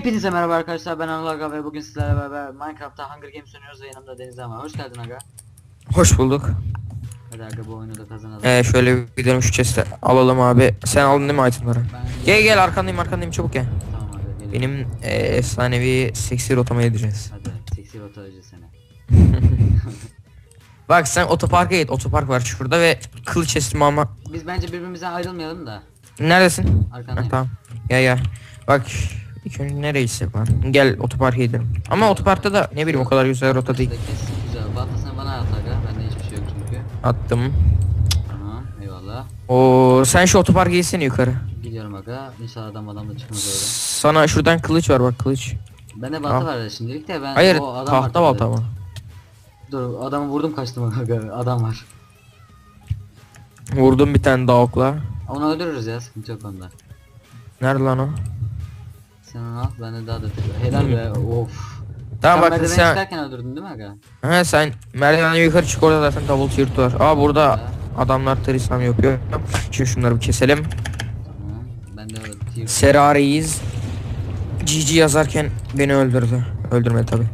Hepinize merhaba arkadaşlar ben Anıl Aga ve bugün sizlerle beraber Minecraft'ta Hunger Games oynuyoruz ve yanımda Deniz ama hoş geldin Aga. Hoş bulduk. Hadi Aga bu oyunu da kazanalım. Ee, şöyle bir gidelim şu chest'e alalım abi. Sen aldın değil mi itemları? Ben Gel gel arkandayım arkandayım çabuk gel. Tamam abi geliyorum. Benim e, efsanevi seksi rotama edeceğiz. Hadi seksi rotacı seni. Bak sen otoparka git otopark var şurada ve kılıç chest'imi alma. Biz bence birbirimizden ayrılmayalım da. Neredesin? Ha, Arkandayım. tamam. Gel gel. Bak ilk önce nereyse var. Gel otoparka gidelim. Ama otoparkta da ne bileyim o kadar güzel rota değil. Güzel. Baltasını bana at Aga. Bende hiçbir şey yok çünkü. Attım. Tamam eyvallah. O sen şu otoparka gitsene yukarı. Gidiyorum Aga. İnşallah adam adam da çıkmaz öyle. Sana şuradan kılıç var bak kılıç. Bende balta Al. var şimdilik de ben Hayır o adam var tahta balta ama. Dur adamı vurdum kaçtım Aga. Adam var. Vurdum bir tane daha okla. Onu öldürürüz ya sıkıntı yok onda. Nerede lan o? Sen al ben de daha da tekrar. Helal be of. Tamam sen bak merdiveni sen çıkarken öldürdün değil mi aga? He sen merdivenden yukarı çık orada zaten double tier var. Aa burada adamlar trisam yapıyor. Şimdi şunları bir keselim. Tamam. Ben de tier- Serariyiz. GG yazarken beni öldürdü. Öldürmedi tabi.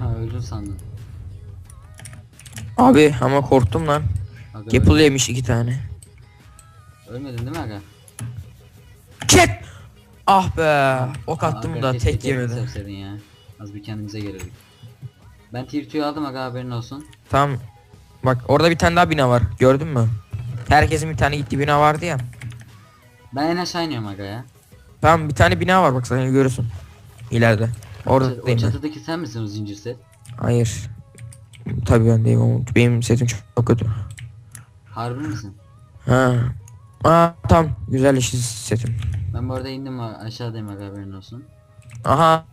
Ha öldün sandım. Abi ama korktum lan. Aga, Apple öldün. yemiş iki tane. Ölmedin değil mi aga? Ket! Ah be. Ok attım da tek kendimizi yemedi. yapsaydın ya. Az bir kendimize gelirdik. Ben tier 2'yi aldım aga haberin olsun. Tamam. Bak orada bir tane daha bina var. Gördün mü? Herkesin bir tane gittiği bina vardı ya. Ben en aşağı iniyorum aga ya. Tamam bir tane bina var bak sen görürsün. İleride. o Oradayım ben. çatıdaki sen misin o zincir set? Hayır. Tabii ben değilim ama benim sesim çok kötü. Harbi misin? Ha. Aa tam güzel iş setim. Ben bu arada indim aşağıdayım aga haberin olsun. Aha.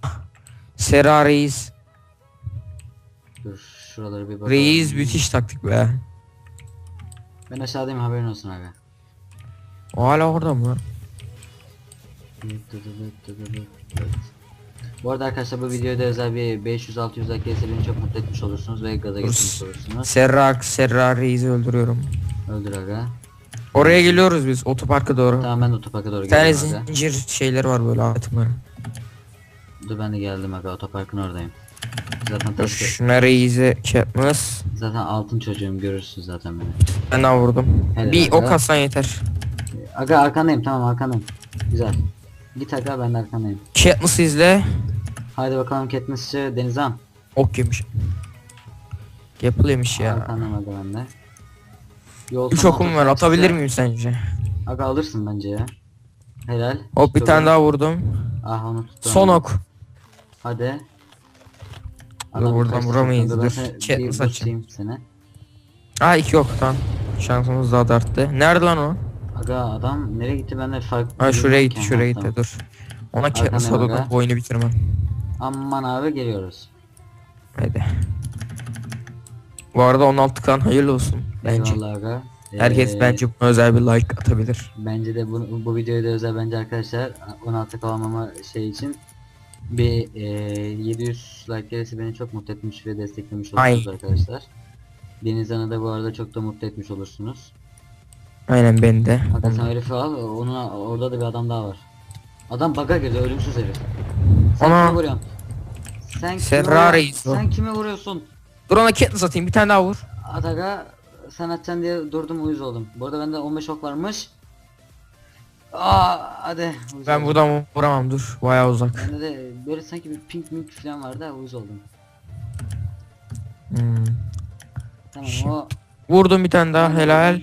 Sera Reis. Dur şuraları bir bakalım. Reis müthiş taktik be. Ben aşağıdayım haberin olsun aga. O hala orada mı? Bu arada arkadaşlar bu videoda özel bir 500-600 like gelirse beni çok mutlu etmiş olursunuz ve gaza getirmiş olursunuz. Serra, Serra Reis'i öldürüyorum. Öldür aga. Oraya geliyoruz biz otoparka doğru. Tamam ben de otoparka doğru tane geliyorum aga. zincir şeyleri var böyle itemları. Dur ben de geldim aga otoparkın oradayım. Zaten Dur taş şuna Reis'e çarpmaz. zaten altın çocuğum görürsün zaten beni. Ben daha vurdum. Helal bir aga. ok atsan yeter. Aga arkandayım tamam arkandayım. Güzel. Git aga ben de arkandayım. Katniss izle. Haydi bakalım Katniss'çı Denizhan. Ok yemiş. Yapılıymış ya. Arkandayım aga ben de. Yol 3 sonu okum var atabilir miyim sence? Aga alırsın bence ya. Helal. Hop bir tane daha vurdum. Ah onu tuttum. Son ok. Hadi. Dur, buradan vuramayız. Ben dur. seni- Chat bir nasıl açayım? boostlayayım seni. Aa iki ok tamam. Şansımız daha da arttı. Nerede lan o? Aga adam nereye gitti ben de fark Ha şuraya gitti bilmiyorum ki. şuraya Ha, gitti tamam. dur. Ona Katniss alalım aga. bu oyunu bitirmem. Aman abi geliyoruz. Hadi. Bu arada 16 kan hayırlı olsun bence. Eyvallah aga. Herkes Ee, bence buna özel bir like atabilir. Bence de bu, bu videoya da özel bence arkadaşlar 16 kalamama şey için bir e, 700 like gelirse beni çok mutlu etmiş ve desteklemiş olursunuz Ay. arkadaşlar. Deniz Han'ı da bu arada çok da mutlu etmiş olursunuz. Aynen ben de. Hatta sen herifi al, onun orada da bir adam daha var. Adam baga girdi, ölümsüz herif. Sen Ana. kime vuruyorsun? Sen kime, o. sen kime vuruyorsun? Dur ona Katniss atayım bir tane daha vur. Ataga sen atacaksın diye durdum uyuz oldum. Bu arada bende 15 ok varmış. Aa hadi. uyuz Ben oldum. buradan vuramam dur. Bayağı uzak. Bende de böyle sanki bir pink mink falan vardı ha uyuz oldum. Hmm. Tamam Şey- o Vurdum bir tane daha helal.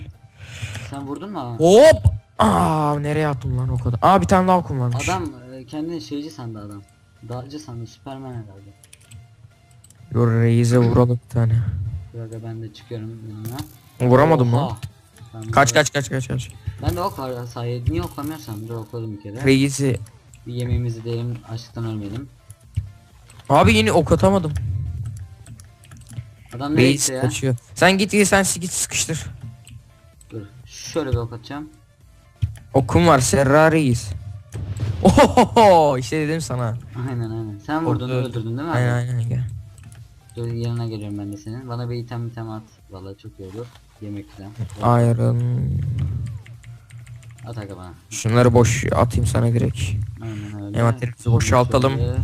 sen vurdun mu? ama? Hop. Aa nereye attım lan o kadar. Aa bir tane daha okum varmış. Adam e, kendini şeyci sandı adam. Dağcı sandı Superman herhalde. Dur reise vuralım bir tane. Burada ben de çıkıyorum yanına. Vuramadım Oha. lan. Ben Kaç de- kaç kaç kaç kaç. Ben de ok var sahi. Niye oklamıyorsam? Dur okladım bir kere. Reisi. Bir yemeğimizi diyelim açlıktan ölmeyelim. Abi yine ok atamadım. Adam nereye Reis ya? kaçıyor. Sen git git sen git sıkıştır. Dur. Şöyle bir ok atacağım. Okum var Serra Reis. İşte dedim sana. Aynen aynen. Sen vurdun öldürdün değil mi abi? Aynen aynen gel. Dur yanına geliyorum ben de senin. Bana bir item item at. Vallahi çok iyi olur. Yemek falan. Iron. At aga bana. Şunları boş atayım sana direkt. Aynen öyle. Envanterimizi boşaltalım. şöyle,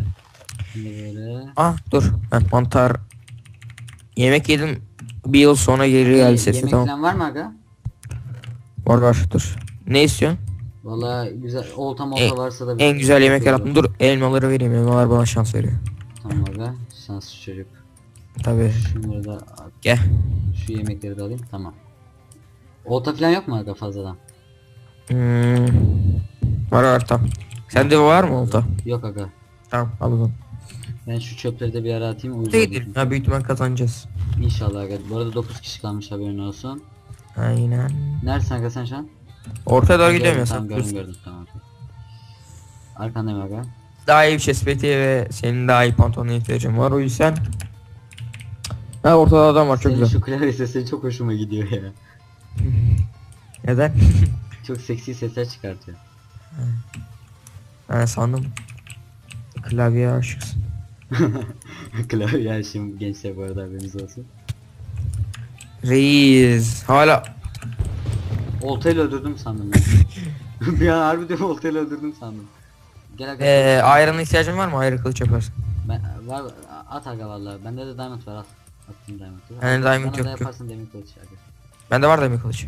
Şimdi böyle. Ah dur. Ben mantar yemek yedim. Bir yıl sonra geri geldi sesi Yemek tamam. falan var mı aga? Var var dur. Ne istiyorsun? Valla güzel olta molta En- varsa da bir- En güzel yemek yarattım. Dur elmaları vereyim. Elmalar bana şans veriyor. Tamam aga. Şanslı çocuk. Tabi. Şunları da Gel. şu yemekleri de alayım. Tamam. Olta falan yok mu aga fazladan? Hmm. Var var tamam. Sende var mı olta? Yok aga. Tamam al o zaman. Ben şu çöpleri de bir ara atayım. Buraya oldum. gidelim. Ya büyük ihtimal kazanacağız. İnşallah aga. Bu arada 9 kişi kalmış haberin olsun. Aynen. Neredesin aga sen şu an? Ortaya doğru gidiyorum ya Gördüm, Tamam sen. gördüm dur. gördüm tamam. Arkandayım aga. Daha iyi bir chestplate'e ve senin daha iyi pantolona ihtiyacın var o yüzden. Ha ortada adam var çok Senin güzel. şu klavye sesi çok hoşuma gidiyor ya. Neden? Çok seksi sesler çıkartıyor. ben sandım. Klavyeye aşıksın. klavye aşığım gençler bu arada haberiniz olsun. Reis. Hala Oltayla öldürdüm sandım ben. bir an harbi de oltayla öldürdüm sandım. Gel aga. Eee ayran'a ihtiyacın var mı? Ayrı kılıç yaparsın. Ben, var at aga vallahi. Bende de diamond var al. Attım diamond yaparsın demir kılıç aga. Bende var da bir kılıç.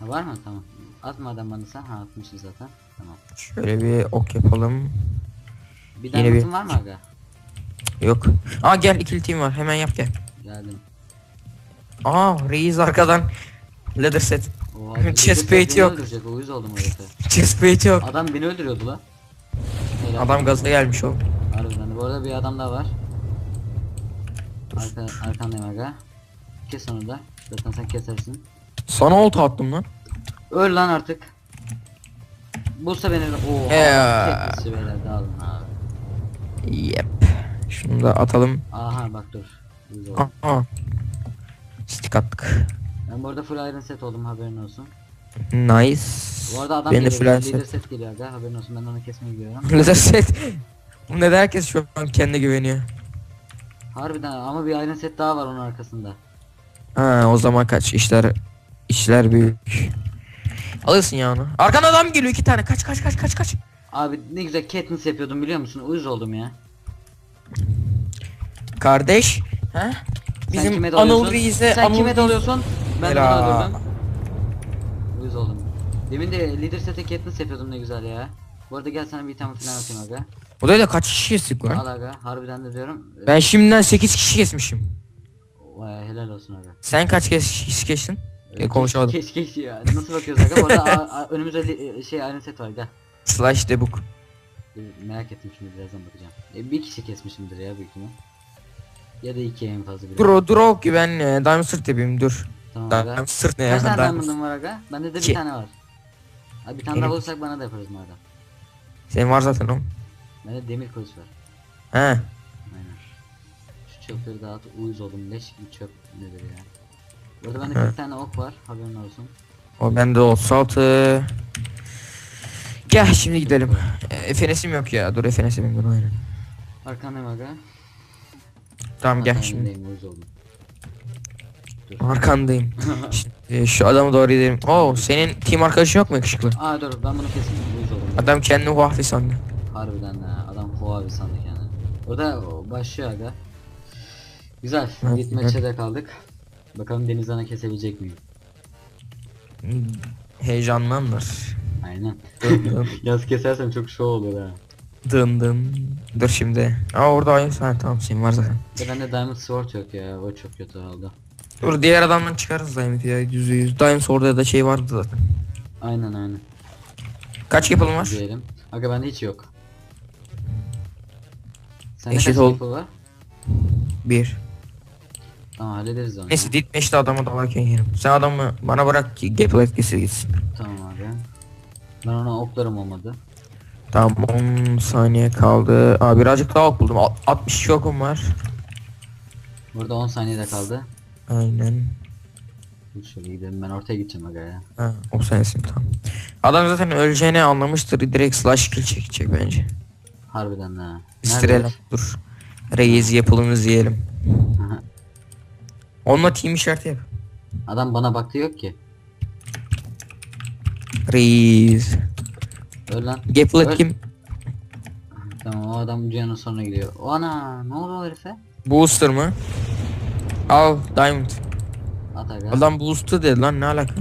Ha, var mı? Tamam. At madem bana sen. Ha atmışsın zaten. Tamam. Şöyle bir ok yapalım. Bir Yeni bir- var mı aga? Yok. Aa gel ikili team var. Hemen yap gel. Geldim. Aa reis arkadan. Leather set. Oha, Chest beni plate yok. öldürecek, Uyuz oldum o herife. Chestplate yok. Adam beni öldürüyordu la. Helal. Adam gazına gelmiş oğlum. Harbiden de. Bu arada bir adam daha var. Arka, arkandayım aga. Kes onu da. Zaten sen kesersin. Sana olta attım lan. Öl lan artık. Bulsa beni. Oha. Tek dağılın abi. Yep. Şunu da atalım. Aha bak dur. Aa. Stick attık. Ben bu arada full iron set oldum haberin olsun. Nice. Bu arada adam ben geliyor. full iron Leader set. set geliyor aga haberin olsun ben onu kesmeye gidiyorum. Leather set. Neden herkes şu an kendine güveniyor? Harbiden ama bir iron set daha var onun arkasında. Ha o zaman kaç işler işler büyük. Alırsın ya onu. Arkadan adam geliyor iki tane. Kaç kaç kaç kaç kaç. Abi ne güzel Katniss yapıyordum biliyor musun? Uyuz oldum ya. Kardeş. Ha? Sen Bizim kime Anıl dalıyorsun? Reis'e Sen Anıl kime Reis- dalıyorsun? Ben de Helal. Uyuz oldum. Demin de leader sete Katniss yapıyordum ne güzel ya. Bu arada gel sana bir tane falan atayım aga. O da kaç kişi kestik Al lan? aga harbiden de diyorum. Ben şimdiden 8 kişi kesmişim. Vay helal olsun aga. Sen kaç kişi kestin? Ee, E, konuşamadım. Keş keş ya. Nasıl bakıyoruz aga? Bu arada a- a- önümüzde li- şey iron set var gel. Slash debug. Bir Merak ettim şimdi birazdan bakacağım. E, bir kişi kesmişimdir ya büyük ihtimal. Ya da iki en fazla bile. Dur o dur o ki ben e, diamond sırt yapayım dur. Tamam aga. Diamond sırt ne ya? Kaç tane Diamond- diamond'ın var aga? Bende de bir İki. tane var. Abi bir tane Benim- daha bulursak bana da yaparız madem. Senin var zaten oğlum. Bende demir kılıç var. He. Aynen. Şu çöpleri dağıt uyuz oldum leş gibi çöp nedir ya. Burada bende Hı. bir tane ok var haberin olsun. O bende 36. Gel şimdi gidelim. E, FNS'im yok ya. Dur FNS'im dur aynen. Arkandayım aga. Tamam gel şimdi. önündeyim, uyuz oldum. Arkandayım. Şimdi, e, şu adamı doğru gidelim. Oo senin team arkadaşın yok mu yakışıklı? Aa dur ben bunu kesin uyuz oldum. Adam kendini huahfi sandı. Harbiden ha adam Huawei sandı kendini. Orada o, başlıyor aga. Güzel. Evet, Gitme evet. çede kaldık. Bakalım deniz ana kesebilecek miyim? Heyecanlandır. Aynen. Yaz kesersem çok şov olur ha. dın dın. Dur şimdi. Aa orada ayı ha, tamam senin var zaten. Ya bende Diamond Sword yok ya. O çok kötü oldu. Dur diğer adamdan çıkarız Diamond ya yüzde yüz. Diamond orada da şey vardı zaten. Aynen aynen. Kaç yapalım var? Diyelim. Aga bende hiç yok. Sende Eşit kaç ol. var? Bir. Tamam hallederiz onu. Neyse dit meşte adamı dalarken yerim. Sen adamı bana bırak ki gameplay etkisi gitsin. Tamam abi. Ben ona oklarım olmadı. Tamam 10 saniye kaldı. Aa birazcık daha ok buldum. Al- 62 okum var. Burada 10 saniyede kaldı. Aynen. Dur şöyle gidelim ben ortaya gideceğim aga ya. Ha, o sensin tamam. Adam zaten öleceğini anlamıştır. Direkt slash kill çekecek bence. Harbiden ha. İstirelim. Dur. Reis yapılımız yiyelim. Aha. Onunla team işareti yap. Adam bana baktı yok ki. Freeze. Öl lan. Gaplet Öl. kim? Tamam o adam Cihan'ın sonuna gidiyor. O ana ne oldu o herife? Booster mı? Al Diamond. At aga. Adam booster dedi lan ne alaka?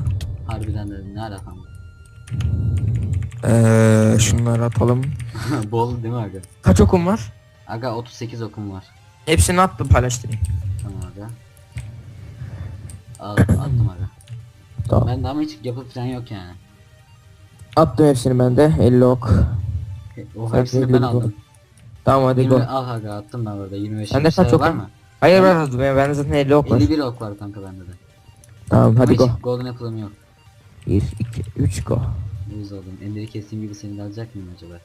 Harbiden de ne alakam var? Eee şunları atalım. Bol değil mi aga? Kaç okum var? Aga 38 okum var. Hepsini attım paylaştırayım. Tamam aga. Al, attım aga. Tamam. Ben de ama hiç yapı falan yok yani. Attım hepsini ben de 50 ok. O Sen hepsini ben aldım. Tamam hadi 20, go. al aga attım ben burada 25 Sende kaç var okum? mı? Hayır ben ben bende zaten 50 ok var. 51 ok var kanka bende de. Tamam hadi Ama go. golden apple'ım yok. 1 2 3 go. Uyuz oldum. Ender'i kestiğim gibi seni de alacak mıyım acaba?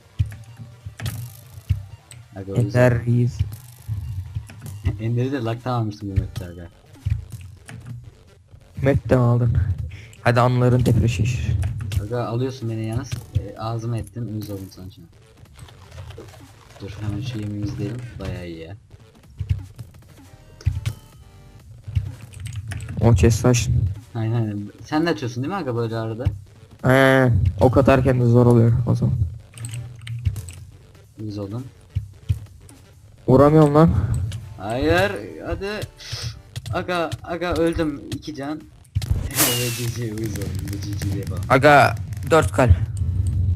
Aga oldum. reis. Ender'i de laktan almıştım bu mapte aga. Map'ten aldın. Hadi anıların tekrar şişir. Aga alıyorsun beni yalnız. E, ağzıma ettin uyuz oldum sana şimdi. Dur hemen şu yemeği izleyelim. Bayağı iyi ya. O chest açtın. Aynen aynen. Sen de açıyorsun değil mi aga böyle arada? Ee, ok atarken de zor oluyor o zaman. Uyuz oldum. Vuramıyorum lan. Hayır hadi. Aga aga öldüm iki can. Cici uyuz cici diye falan. Aga 4 kal.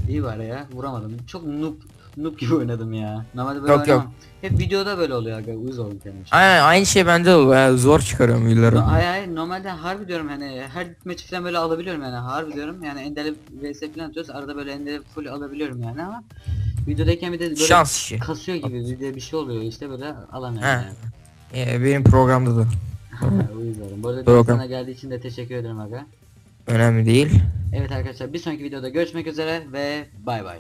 İyi var ya vuramadım. Çok noob noob gibi oynadım ya. Normalde böyle Yok, yok. Hep videoda böyle oluyor aga uyuz oldum kendim. Aynen aynı şey bende de oluyor. ya, Zor çıkarıyorum. No, ay ay normalde harbi diyorum hani her maçı falan böyle alabiliyorum yani harbi diyorum yani endeli vs falan atıyoruz arada böyle endeli full alabiliyorum yani ama videodayken bir de böyle Şans işi. kasıyor gibi bir de bir şey oluyor işte böyle alamıyorum He. yani. Ee, benim programda da. Uyuz oldum. Bu arada Program. sana geldiği için de teşekkür ederim aga. Önemli değil. Evet arkadaşlar bir sonraki videoda görüşmek üzere ve bay bay.